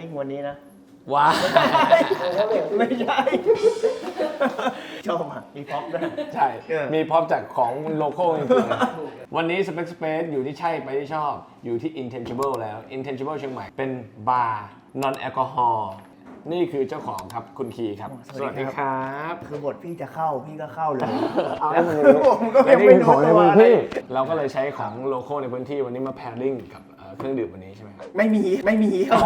ริ่งวันนี้นะ ว้าวไม่ใช่ ชอบอะมีพ็อปด้วย ใช่ เออ มีพร็อพจากของโลโก้จริงๆวันนี้ Spec Space อยู่ที่ใช่ไปที่ชอบ อยู่ที่ Intangible แล้ว Intangible เชียงใหม่เป็นบาร์ non alcohol นี่คือเจ้าของครับคุณคีครับสวัสดีครับบคือบทพี่จะเข้าพี่ก็เข้าเลยเอาแล้วเลยคือผมก็ยังไม่รู้ตัวอะไร เราก็เลยใช้ของโลโก้ในพื้นที่วันนี้มา pairing กับ เอ่อเครื่องดื่มวันนี้ใช่ไหมครับไม่มีไม่มีครับ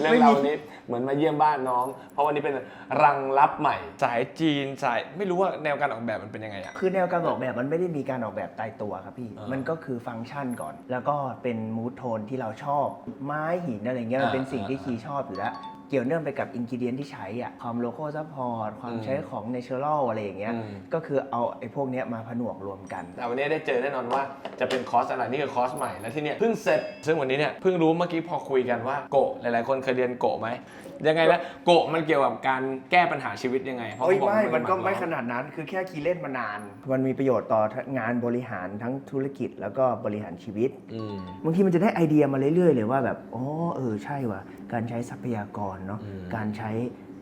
เรื่องราววันนี้เหมือนมาเยี่ยมบ้านน้อง เพราะวันนี้เป็นรังลับใหม่ สายจีนสายไม่รู้ว่าแนวการออกแบบมันเป็นยังไงอะ คือแนวการออกแบบมันไม่ได้มีการออกแบบตายตัวครับพี่ อ่ามัมันก็คือฟังก์ชันก่อน แล้วก็เป็นมูทโทนที่เราชอบ ไม้หินอะไรเงี้ยมันเป็นอ่าสิ่งที่คีย์ชอบอยู่แล้ว เกี่ยวเนื่องไปกับอินกิเดียนที่ใช้อะความโลโก้ซัพพอร์ตความอืมใช้ของเนเชอรัลอะไรอย่างเงี้ย อืม ก็คือเอาไอ้พวกเนี้ยมาผนวกรวมกัน แต่วันนี้ได้เจอแน่นอนว่าจะเป็นคอร์สอะไรนี่คือคอร์สใหม่แล้วที่เนี่ยเพิ่งเสร็จ ซึ่งวันนี้เนี่ยเพิ่งรู้เมื่อกี้พอคุยกันว่าโกะหลายๆ คนเคยเรียนโกะไหม ยังไงนะโกะมันเกี่ยวกับการแก้ปัญหาชีวิตยังไงเพราะโอ้ยเขาบอกไม่ว่ามันก็เป็ไม่หขนาดนั้นคือแค่คีย์เล่นมานาน มันมีประโยชน์ต่องานบริหารทั้งธุรกิจแล้วก็บริหารชีวิต อืม บางทีมันจะได้ไอเดียมาเรื่อยๆเลยว่าแบบ อ๋อ เออ ใช่ว่ะ การใช้ทรัพยากรเนาะ อืมการใช้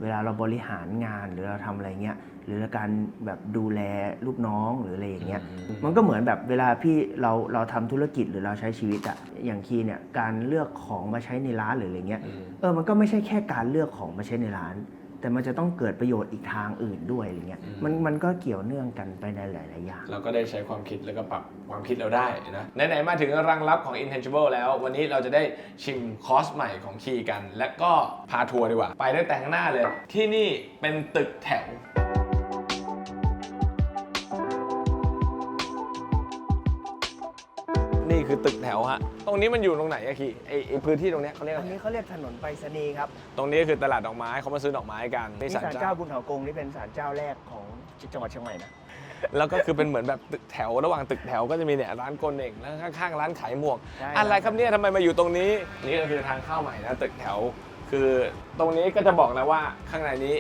เวลาเราบริหารงานหรือเราทำอะไรเงี้ยหรือการแบบดูแลลูกน้องหรืออะไรอย่างเงี้ยมันก็เหมือนแบบเวลาพี่เราเราทำธุรกิจหรือเราใช้ชีวิตอะอย่างคีเนี่ยการเลือกของมาใช้ในร้านหรืออะไรเงี้ยอืมเออมันก็ไม่ใช่แค่การเลือกของมาใช้ในร้าน แต่มันจะต้องเกิดประโยชน์อีกทางอื่นด้วยอะไรเงี้ยมันมันก็เกี่ยวเนื่องกันไปในหลาย ๆ อย่าง เราก็ได้ใช้ความคิดแล้วก็ปรับความคิดเราได้นะไหนๆมาถึงรังลับของ Intangible แล้ว วันนี้เราจะได้ชิมคอร์สใหม่ของคีกัน และก็พาทัวร์ดีกว่า ไปตั้งแต่ข้างหน้าเลย ที่นี่เป็นตึกแถว นี่คือตึกแถวฮะ ตรงนี้มันอยู่ตรงไหนอะคีไอไอพื้นที่ตรงเนี้ยเขาเรียกอัอะนไรนี้เขาเรียกถนนไปรษณีย์ครับตรงนี้คือตลาดดอกไม้เขามาซื้อดอกไม้กันนี่นี่ศาศาลลเจ้าเจ้าบุญเถากงนี่เป็นศาลเจ้าแรกของจังหวัดเชียงใหม่นะแล้วก็คือเป็นเหมือนแบบตึกแถวระหว่างตึกแถวก็จะมีเนี่ยร้านโกนเองแล้วข้างๆร้านขายหมวก ใช่อะไรครับเนี่ยทำไมมาอยู่ตรงนี้ นี่ก็คือทางเข้าใหม่นะตึกแถว คือตรงนี้ก็จะบอกแล้วว่าข้างในนี้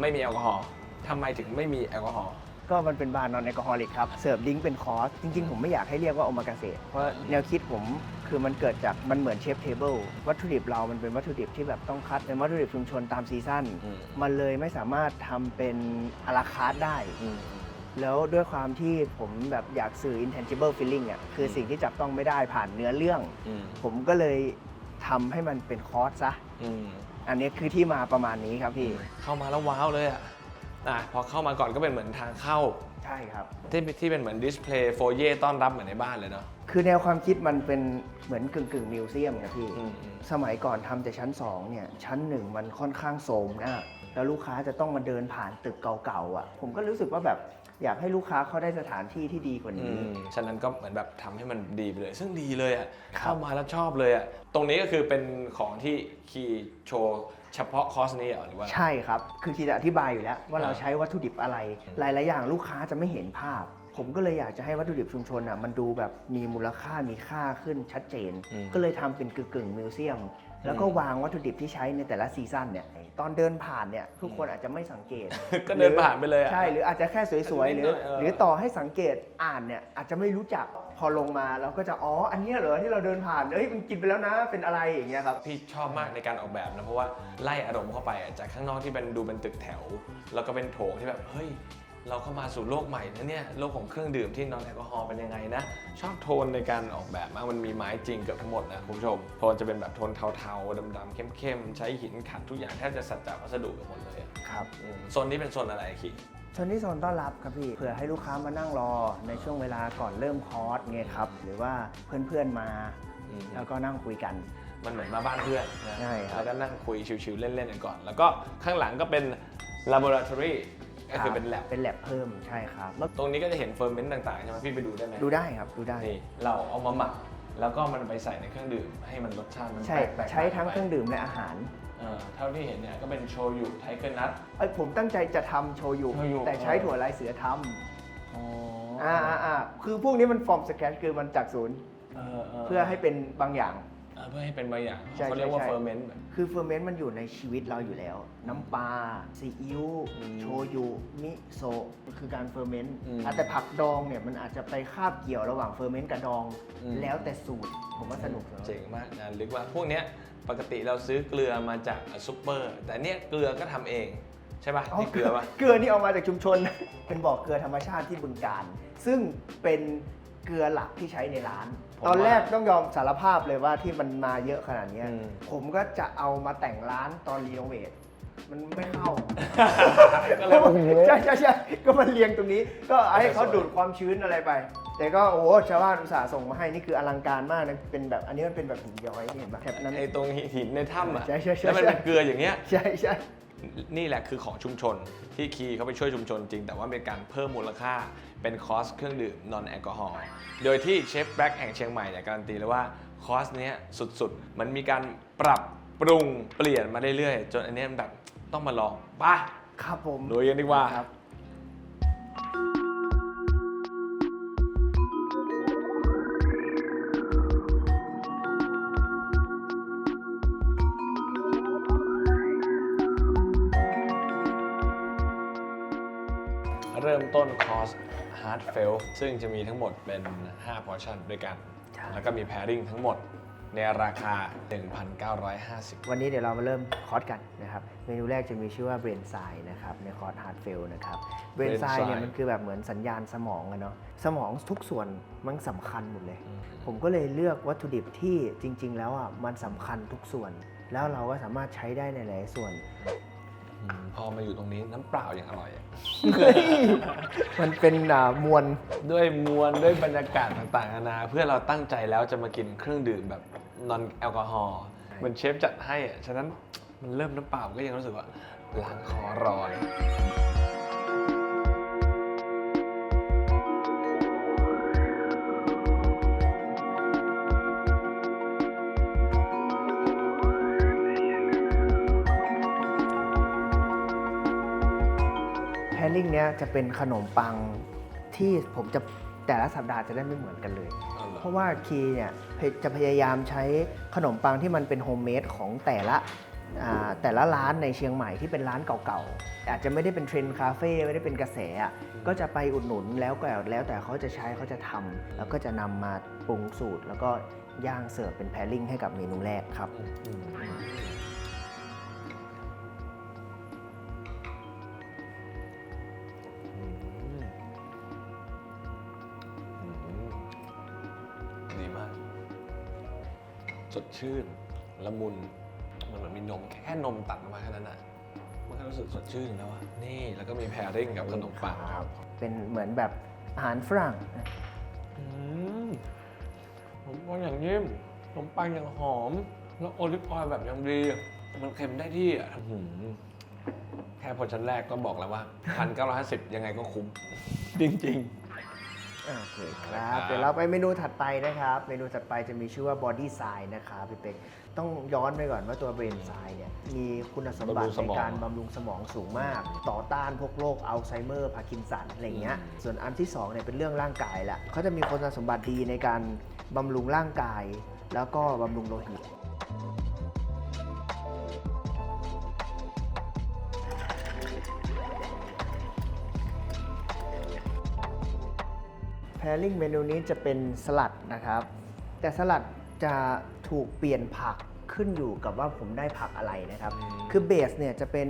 ไม่มีแอลกอฮอล์ทำไมถึงไม่มีแอลกอฮอล์ ก็มันเป็นบาร์นอนแอลกอฮอลิกครับ เสิร์ฟดริงก์เป็นคอร์ส จริง ๆ ผมไม่อยากให้เรียกว่าโอมากาเสะเพราะแนวคิดผมคือมันเกิดจากมันเหมือนเชฟเทเบิลวัตถุดิบเรามันเป็นวัตถุดิบที่แบบต้องคัด เป็นวัตถุดิบชุมชนตามซีซั่นอืม มันเลยไม่สามารถทำเป็นอาราคาร์ทได้ แล้วด้วยความที่ผมแบบอยากสื่อ intangible feeling อะคือสิ่งที่จับต้องไม่ได้ผ่านเนื้อเรื่องอืมผมก็เลยทำให้มันเป็นคอร์สซะอืมอันนี้คือที่มาประมาณนี้ครับพี่ เข้ามาแล้วว้าวเลยอะ อะพอเข้ามาก่อนก็เป็นเหมือนทางเข้า ใช่ครับ ที่ที่เป็นเหมือนดิสเพลย์โฟเย่ต้อนรับเหมือนในบ้านเลยเนาะ คือแนวความคิดมันเป็นเหมือนกึ่งกึ่งมิวเซียมนะพี่ อืมอืม สมัยก่อนทำแต่ชั้น 2 เนี่ย ชั้น 1 มันค่อนข้างโทรมนะ แล้วลูกค้าจะต้องมาเดินผ่านตึกเก่าๆอะ ผมก็รู้สึกว่าแบบอยากให้ลูกค้าเขาได้สถานที่ที่ดีกว่าอืนี้ มฉะนั้นก็เหมือนแบบทำให้มันดีไปเลย ซึ่งดีเลยอะ ครับ เข้ามาแล้วชอบเลยอะ ตรงนี้ก็คือเป็นของที่คีย์โชว์ เฉพาะคอร์สนี้เหรอหรือว่า ใช่ครับ คือทีจะอธิบายอยู่แล้ว ว่าเราอ่าใช้วัตถุดิบอะไร หลาย ๆ อย่างลูกค้าจะไม่เห็นภาพ ผมก็เลยอยากจะให้วัตถุดิบชุมชนอะมันดูแบบมีมูลค่ามีค่าขึ้นชัดเจน อืม ก็เลยทำเป็นกึ่งๆมิวเซียม แล้วก็วางวัตถุดิบที่ใช้ในแต่ละซีซั่นเนี่ยตอนเดินผ่านเนี่ยทุกคนอาจจะไม่สังเกตก็เดินผ่านไปเลยอะใช่หรืออาจจะแค่สวยๆหรือนิดหน่อยเออ หรือต่อให้สังเกตอ่านเนี่ยอาจจะไม่รู้จักพอลงมาเราก็จะอ๋ออันเนี้ยเหรอที่เราเดินผ่านเอ้ยมันกินไปแล้วนะเป็นอะไรอย่างเงี้ยครับ พี่ชอบมากในการออกแบบนะ เพราะว่าไล่อารมณ์เข้าไปอะจากข้างนอกที่เป็นดูเป็นตึกแถว แล้วก็เป็นโถงที่แบบ เฮ้ย เราเข้ามาสู่โลกใหม่นะเนี่ยโลกของเครื่องดื่มที่นอนแอลกอฮอล์เป็นยังไงนะ ชอบโทนในการออกแบบมากมันมีไม้จริงเกือบทั้งหมดนะคุณผู้ชม โทนจะเป็นแบบโทนเทาๆดำๆเข้มๆ ใช้หินขัดทุกอย่างแทบจะสัจจะวัสดุกันหมดเลยอะครับอืมโซนนี้เป็นโซนอะไรคีโซนที่โซนต้อนรับครับพี่เผื่อให้ลูกค้ามานั่งรอในช่วงเวลาก่อนเริ่มคอร์สเงี้ยครับหรือว่าเพื่อนๆมา อืม แล้วก็นั่งคุยกัน มันเหมือนมาบ้านเพื่อนนะใช่ครับ แล้วก็นั่งคุยชิวๆเล่นๆกันก่อน แล้วก็ข้างหลังก็เป็น laboratory ก็คือเป็น lab เป็นแลบเพิ่มใช่ครับแล้วตรงนี้ก็จะเห็นเฟอร์เมนต์ต่างๆใช่ไหมพี่ไปดูได้ไหมดูได้ครับดูได้ นี่เราเอามาหมักแล้วก็มันไปใส่ในเครื่องดื่ม ให้มันรสชาติมันใช่ แปลกๆใช้ทั้งไปเครื่องดื่มและอาหารเออเท่าที่เห็นเนี่ยก็เป็นโชยุไทเกอร์นัท เอ้ยผมตั้งใจจะทำโชยุ โชยุ แต่ใช้ถั่วลายเสือทำอ่าอ่าอ่าคือพวกนี้มันฟอร์มสแกนคือมันจากศูนย์เออเพื่อให้เป็นบางอย่าง เออเพื่อให้เป็นบางอย่างใช่เขาเรียกว่าใช่ เฟอร์เมนต์ คือเฟอร์เมนต์มันอยู่ในชีวิตเราอยู่แล้ว น้ำปลาซีอิ๊วอืมโชยุมิโซะคือการเฟอร์เมนต์อืมอะแต่ผักดองเนี่ยมันอาจจะไปคาบเกี่ยวระหว่างเฟอร์เมนต์กับดอง อืม แล้วแต่สูตร ผมว่าสนุกนะเจ๋งมากงานลึกว่ากพวกเนี้ยปกติเราซื้อเกลือมาจากซุปเปอร์ แต่เนี้ยเกลือก็ทำเอง ใช่ป่ะนี่เกลือป่ะ เกลือนี่เอามาจากชุมชน เป็นบ่อเกลือธรรมชาติที่บึงการ ซึ่งเป็น เกลือหลักที่ใช้ในร้าน ผมตอนว่าแรกต้องยอมสารภาพเลยว่าที่มันมาเยอะขนาดเนี้ยอืม ผมก็จะเอามาแต่งร้านตอนรีโนเวทมันไม่เข้า ก็เลยโอ้โหใช่ใช่ใช่ก็มันเรียงตรงนี้ ก็ให้เขาดูดความชื้นอะไรไป แต่ก็โอ้โหชาวบ้านอุตส่าห์ส่งมาให้นี่คืออลังการมากนะเป็นแบบอันนี้มันเป็นแบบหินย้อยนี่เห็นปะแถบนั้น ไอ้ตรงหินในถ้ำอะใช่ใช่ใช่แล้วมันเป็นเกลืออย่างเงี้ย ใช่ใช่ นี่แหละคือของชุมชนที่คีย์เขาไปช่วยชุมชนจริง แต่ว่าเป็นการเพิ่มมูลค่าเป็นคอสเครื่องดื่มนอนแอลกอฮอล์โดยที่เชฟแบล็กแห่งเชียงใหม่เนี่ยการันตีเลยว่าคอสเนี้ยสุดๆ มันมีการปรับปรุงเปลี่ยนมาเรื่อยๆ จนอันเนี้ยมันแบบต้องมาลองไป่ะครับผมลุยกันดีกว่าครับ Hard f e l ซึ่งจะมีทั้งหมดเป็น 5 พอร์ชั่นด้วยกันใช่แล้วก็มี pairing ทั้งหมดในราคา 1,950 วันนี้เดี๋ยวเรามาเริ่มคอร์สกันนะครับ เมนูแรกจะมีชื่อว่าเบรนไซนะครับ ในคอร์สฮาร์ดเฟลนะครับเบรนไซ Brain เนี่ย Side มันคือแบบเหมือนสัญญาณสมองอะเนาะ สมองทุกส่วนมันสำคัญหมดเลยอืมผมก็เลยเลือกวัตถุดิบที่จริง ๆ แล้วอะมันสำคัญทุกส่วน แล้วเราก็สามารถใช้ได้ในหลายส่วนอืม พอมาอยู่ตรงนี้น้ำเปล่าอย่างอร่อยอะ มันเป็นอ่ามวล ด้วยมวลด้วยบรรยากาศต่างๆนานาเพื่อเราตั้งใจแล้วจะมากินเครื่องดื่มแบบนอนแอลกอฮอล์เหมือนเชฟจัดให้อะฉะนั้นมันเริ่มน้ำเปล่าก็ยังรู้สึกว่าล้างคอรอเลย จะเป็นขนมปังที่ผมจะแต่ละสัปดาห์จะได้ไม่เหมือนกันเลยเอาเหรอเพราะว่าคีเนี่ยพยจะพยายามใช้ขนมปังที่มันเป็นโฮมเมดของแต่ละอ่าแต่ละร้านในเชียงใหม่ที่เป็นร้านเก่าๆ อาจจะไม่ได้เป็นเทรนด์คาเฟ่ไม่ได้เป็นกระแสอะก็จะไปอุดหนุนแล้วก็แล้วแต่เขาจะใช้เขาจะทำแล้วก็จะนำมาปรุงสูตร แล้วก็ย่างเสิร์ฟเป็นแพลลิ่งให้กับเมนูแรกครับ ชื่น ละมุน มันเหมือนมีนมแค่แค่นมตัดออกมาแค่นั้นอะ มันก็รู้สึกสดชื่นแล้วอะ นี่แล้วก็มีแพริ่งกับขนมปังครับ เป็นเหมือนแบบอาหารฝรั่งอืมขนมปังอย่างนิ่มขนมปังอย่างหอม แล้วโอลิฟออยล์แบบอย่างดี มันเค็มได้ที่อะอื้อหือแค่พอชั้นแรกก็บอกแล้วว่าพันเก้าร้อยห้าสิบยังไงก็คุ้ม จริง โอเคคครัรับบเดี๋ยวเราไปเมนูถัดไปนะครับ เมนูถัดไปจะมีชื่อว่า body sign นะครับพี่เป็กต้องย้อนไปก่อนว่าตัว brain sign เนี่ยมีคุณสมบัติในการบำรุงสมองสูงมาก ต่อต้านพวกโรคอัลไซเมอร์พาร์กินสันอะไรเงี้ย ส่วนอันที่2เนี่ยเป็นเรื่องร่างกายละเขาจะมีคุณสมบัติดีในการบำรุงร่างกาย แล้วก็บำรุงโลหิต แพลลิ่งเมนูนี้จะเป็นสลัดนะครับ แต่สลัดจะถูกเปลี่ยนผักขึ้นอยู่กับว่าผมได้ผักอะไรนะครับ คือเบสเนี่ยจะเป็น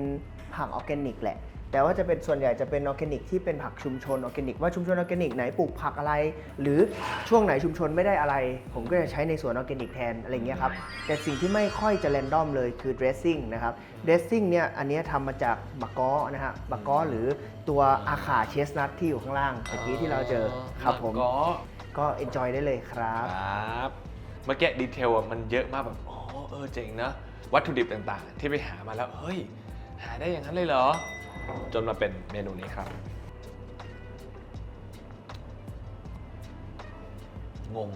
ผักออร์แกนิกแหละ แต่ว่าจะเป็นส่วนใหญ่จะเป็นออร์แกนิกที่เป็นผักชุมชนออร์แกนิกว่าชุมชนออร์แกนิกไหนปลูกผักอะไร หรือช่วงไหนชุมชนไม่ได้อะไร ผมก็จะใช้ในสวนออร์แกนิกแทนอะไรเงี้ยครับแต่สิ่งที่ไม่ค่อยจะแรนดอมเลยคือ dressing นะครับ dressing เนี่ยอันเนี้ยทำมาจากบักก้อนะฮะบักก้อหรือตัวอาขาเชสนัทที่อยู่ข้างล่างๆเมื่อกี้ที่เราเจอครับผมก็ก็ enjoy ได้เลยครับครับเมื่อกี้ดีเทลอะมันเยอะมากแบบอ๋อเออเจ๋งนะวัตถุดิบต่างๆ ที่ไปหามาแล้วเฮ้ยหาได้อย่างนั้นเลยเหรอ จนมาเป็นเมนูนี้ครับ งง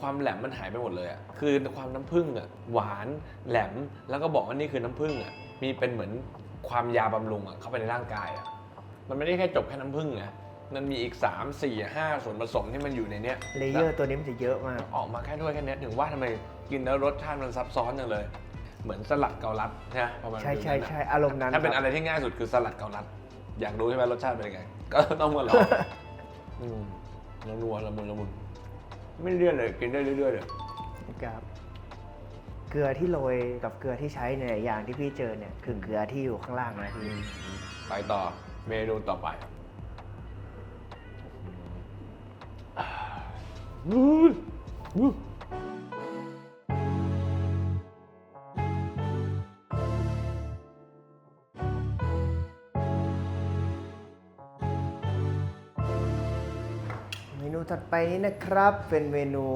ความแหลมมันหายไปหมดเลยอะคือความน้ำผึ้งอะหวานแหลมแล้วก็บอกว่านี่คือน้ำผึ้งอะมีเป็นเหมือนความยาบำรุงอะเข้าไปในร่างกายอะมันไม่ได้แค่จบแค่น้ำผึ้งนะมันมีอีก 3 4 5 ส่วนผสมที่มันอยู่ในเนี้ยเลเยอร์ตัวนี้มันจะเยอะมาก ออกมาแค่ด้วยแค่เนี้ยถึงว่าทำไมกินแล้วรสชาติมันซับซ้อนจังเลย เหมือนสลัดเกาลัดใช่ไหมประมาณใช่ใช่ฟิลนั้นอะใช่อารมณ์นั้นถ้าเป็นคอะรับไรที่ง่ายสุดคือสลัดเกาลัด อยากรู้ใช่ไหมรสชาติเป็นยังไง ก็ต้องมาลอง อืมนัวๆละมุนละมุนไม่เลี่ยนเลยกินได้เรื่อยๆเลยครับ เกลือที่โรยกับเกลือที่ใช้ในยอย่างที่พี่เจอเนี่ยคือเกลือที่อยู่ข้างล่างนะพี่ไปต่อเมนูต่อไปเม นูถัดไปนี้นะครับ เป็นเมนู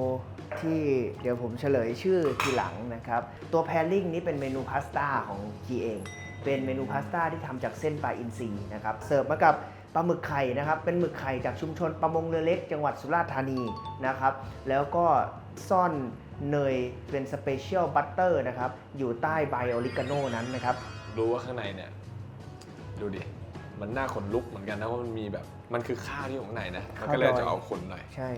ที่เดี๋ยวผมเฉลยชื่อทีหลังนะครับ ตัวแพรลิ่งนี้เป็นเมนูพาสต้าของกีเอง เป็นเมนูพาสต้าที่ทำจากเส้นปลาอินทรีนะครับ เสิร์ฟมากับปลาหมึกไข่นะครับ เป็นหมึกไข่จากชุมชนประมงเรือเล็กจังหวัดสุราษฎร์ธานีนะครับ แล้วก็ซ่อนเนยเป็นสเปเชียลบัตเตอร์นะครับ อยู่ใต้ใบออริกาโนนั้นนะครับรู้ว่าข้างในเนี่ย ดูดิ มันน่าขนลุกเหมือนกันนะว่ามันมีแบบมันคือข้าวที่อยู่ข้างในนะมันก็เลยข้าวดอยจะเอาขนหน่อย ใช่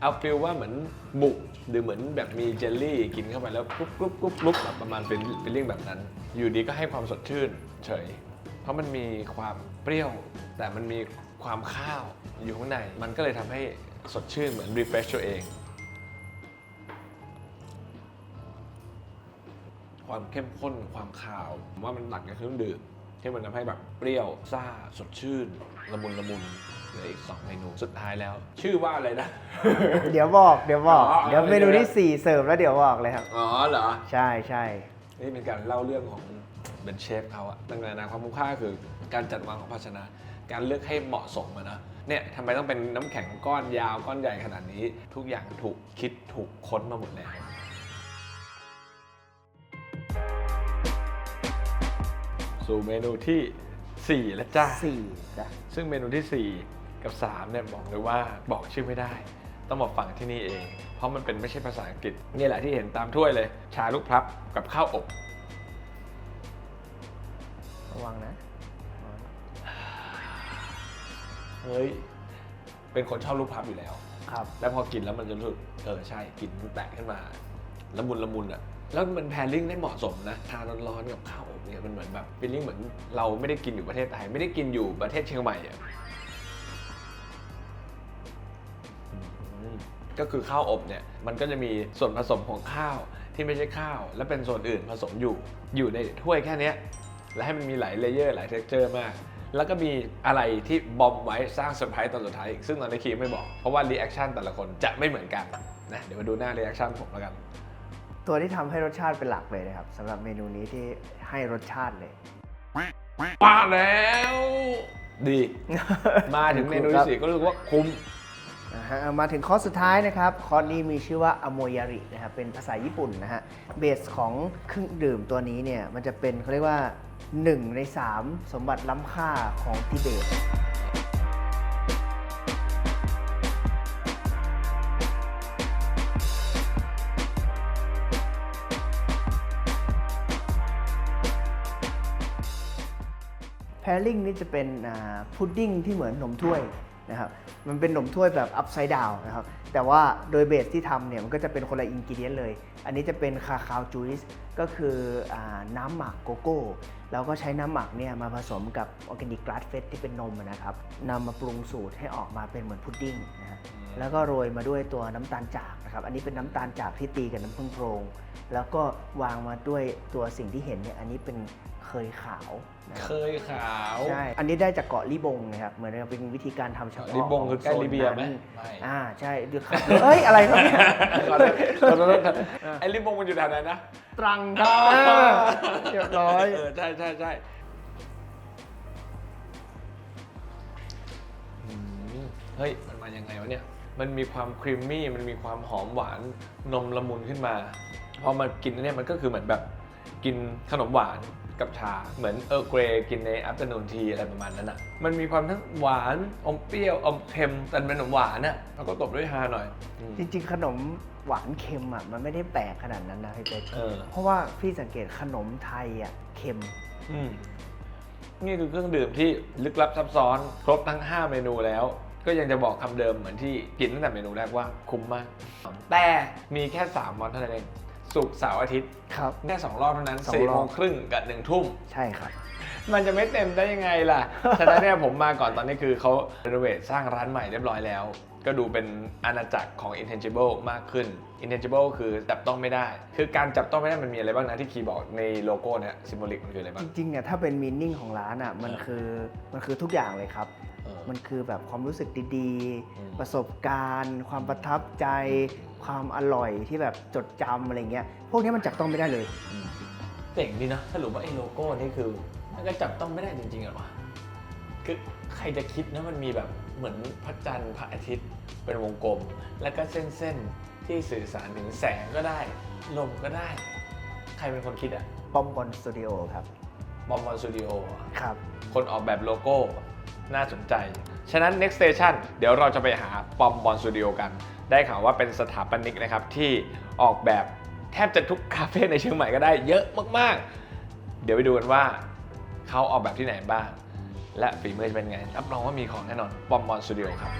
เอาฟิลว่าเหมือนบุกหรือเหมือนแบบมีเจลลี่กินเข้าไปแล้วกรุบกรุบกรุบกรุบแบบประมาณเป็นเป็นเรื่องแบบนั้น อยู่ดีก็ให้ความสดชื่น เฉย เพราะมันมีความเปรี้ยว แต่มันมีความข้าวอยู่ข้างใน มันก็เลยทำให้สดชื่นเหมือน refresh ตัวเอง ความเข้มข้นความขาวผมว่ามันหลักกับเครื่องดื่มที่มันทำให้แบบเปรี้ยวซ่าสดชื่นละมุนละมุนเหลืออีกสองเมนูสุดท้ายแล้ว ชื่อว่าอะไรนะ เดี๋ยวบอกเดี๋ยวบอก อ๋อเดี๋ยวเมนูเดี๋ยวที่สี่เสิร์ฟแล้วเดี๋ยวบอกเลยครับ อ๋อเหรอ ใช่ใช่ นี่เป็นการเล่าเรื่องของเป็นเชฟเขาอะตั้งแต่นาความคุ้มค่าคือการจัดวางของภาชนะ การเลือกให้เหมาะสมอะนะเนี่ยทำไมต้องเป็นน้ำแข็งก้อนยาวก้อนใหญ่ขนาดนี้ ทุกอย่างถูกคิดถูกค้นมาหมดแล้ว สู่เมนูที่ 4 แล้วจ้าสี่จ้ะซึ่งเมนูทีสี่ 4 กับ 3 เนี่ยบอกเลยว่าบอกชื่อไม่ได้ ต้องมาฟังที่นี่เอง เพราะมันเป็นไม่ใช่ภาษาอังกฤษนี่แหละที่เห็นตามถ้วยเลย ชาลูกพลับกับข้าวอบ ระวังนะเฮ้ย เป็นคนชอบลูกพลับอยู่แล้ว ครับ แล้วพอกินแล้วมันจะรู้สึกเออใช่กินมันแตกขึ้นมาละมุนละมุนอะ แล้วมันแพรลิ่งได้เหมาะสมนะทานร้อนๆกับข้าวอบเนี่ยมันเหมือนแบบฟีลลิ่งเหมือนเราไม่ได้กินอยู่ประเทศไทยไม่ได้กินอยู่ประเทศเชียงใหม่อะก็คือข้าวอบเนี่ยมันก็จะมีส่วนผสมของข้าวที่ไม่ใช่ข้าว และเป็นส่วนอื่นผสมอยู่อยู่ในถ้วยแค่นี้และให้มันมีหลายเลเยอร์หลายเท็กเจอร์มาก แล้วก็มีอะไรที่บอมไว้สร้างเซอร์ไพรส์ตอนสุดท้ายอีกซึ่งตอนนี้คีไม่บอก เพราะว่ารีแอคชั่นแต่ละคนจะไม่เหมือนกันนะเดี๋ยวมาดูหน้ารีแอคชั่นผมแล้วกัน ตัวที่ทำให้รสชาติเป็นหลักเลยนะครับสำหรับเมนูนี้ที่ให้รสชาติเลย มาแล้ว ดี มาถึงเมนูที่สี่ก็รู้สึกว่าคุ้มนะฮะมาถึงคอร์สสุดท้ายนะครับ คอร์สนี้มีชื่อว่าอโมยารินะครับเป็นภาษาญี่ปุ่นนะฮะเบสของเครื่องดื่มตัวนี้เนี่ย มันจะเป็นเขาเรียกว่า 1 ใน 3 สมบัติล้ำค่าของทิเบต รลิ่งนี่จะเป็นพุดดิ้งที่เหมือนนมถ้วยนะครับมันเป็นนมถ้วยแบบอัพไซด์ดาวนะครับแต่ว่าโดยเบสที่ทำเนี่ยมันก็จะเป็นคนละอินกิเดียนเลย อันนี้จะเป็นคาคาวจูสก็คืออน้ำหมักโกโก้แล้วก็ใช้น้ำหมักเนี่ยมาผสมกับออร์แกนิกกราสเฟสที่เป็นนมนะครับนำมาปรุงสูตรให้ออกมาเป็นเหมือนพุดดิ้งนะครับ แล้วก็โรยมาด้วยตัวน้ำตาลจากนะครับ อันนี้เป็นน้ำตาลจากที่ตีกับน้ำผึ้งโพรง แล้วก็วางมาด้วยตัวสิ่งที่เห็นเนี่ยอันนี้เป็นเคยขาวนะเคยขาว ใช่ อันนี้ได้จากเกาะลิบงนะครับ เหมือนกับเป็นวิธีการทำเฉพาะลิบงคือใกล้ลิเบียไหมไม่อ่าใช่ดูครับเอ้ยอะไรครับเนี่ยขอโทษขอโทษไอ้ลิบงมันอยู่แถวไหนนะ ตรังครับเรียบร้อยเออใช่ใช่ใช่เฮ้ย มันมายังไงวะเนี่ย มันมีความครีมมี่มันมีความหอมหวานนมละมุนขึ้นมาพอมากินอันเนี่ยมันก็คือเหมือนแบบกินขนมหวานกับชาเหมือนเออร์เกรกินในอั t เ r n นูนทีอะไรประมาณนั้นอะมันมีความทั้งหวานอมเปรี้ยวอมเค็มแต่เป็นขนมหวานอะแล้วก็ตบด้วยฮาหน่อยอืมจริง ๆ ขนมหวานเค็มอะมันไม่ได้แปลกขนาดนั้นนะพี่เป๊กเออ เพราะว่าพี่สังเกตขนมไทยอะเค็ม อืมนี่คือเครื่องดื่มที่ลึกลับซับซ้อน ครบทั้ง 5 เมนูแล้ว ก็ยังจะบอกคำเดิมเหมือนที่กินตั้งแต่เมนูแรกว่าคุ้มมาก แต่มีแค่ 3 วันเท่านั้นเองศุกร์เสาร์อาทิตย์ครับแค่สองรอบเท่านั้นสองสี่รอบ โมงครึ่งกับหนึ่งทุ่ม ใช่ครับ มันจะไม่เต็มได้ยังไงล่ะ ฉะนั้นเนี่ยผมมาก่อนตอนนี้คือเขารีโนเวทสร้างร้านใหม่เรียบร้อยแล้ว ก็ดูเป็นอาณาจักรของ intangible มากขึ้น intangible คือจับต้องไม่ได้ คือการจับต้องไม่ได้มันมีอะไรบ้างนะที่คีย์บอกในโลโก้เนี่ยซิมโบลิกมันคืออะไรบ้าจง ริงๆเนี่ยถ้าเป็นมีนิ่งของร้านอะมันเออคือมันคือทุกอย่างเลยครับเออ มันคือแบบความรู้สึกดีอืมๆประสบการณ์ ความประทับใจ ความอร่อยที่แบบจดจำอะไรเงี้ยพวกนี้มันจับต้องไม่ได้เลยเจ๋งดีนะสรุปว่าไอ้โลโก้นี่คือมันก็จับต้องไม่ได้จริงๆเหรอวะคือใครจะคิดนะมันมีแบบเหมือนพระจันทร์พระอาทิตย์เป็นวงกลม แล้วก็เส้นๆที่สื่อสารถึงแสงก็ได้ลมก็ได้ ใครเป็นคนคิดอะปอมบอลสตูดิโอครับบอมบอลสตูดิโอครับ คนออกแบบโลโก้ น่าสนใจ ฉะนั้น next station เดี๋ยวเราจะไปหาปอมบอลสตูดิโอกัน ได้ข่าวว่าเป็นสถาปนิกนะครับ ที่ออกแบบแทบจะทุกคาเฟ่ในเชียงใหม่ก็ได้เยอะมากๆ เดี๋ยวไปดูกันว่าเขาออกแบบที่ไหนบ้าง และฝีมือจะเป็นไง รับรองว่ามีของแน่นอนปอมบอลสตูดิโอครับ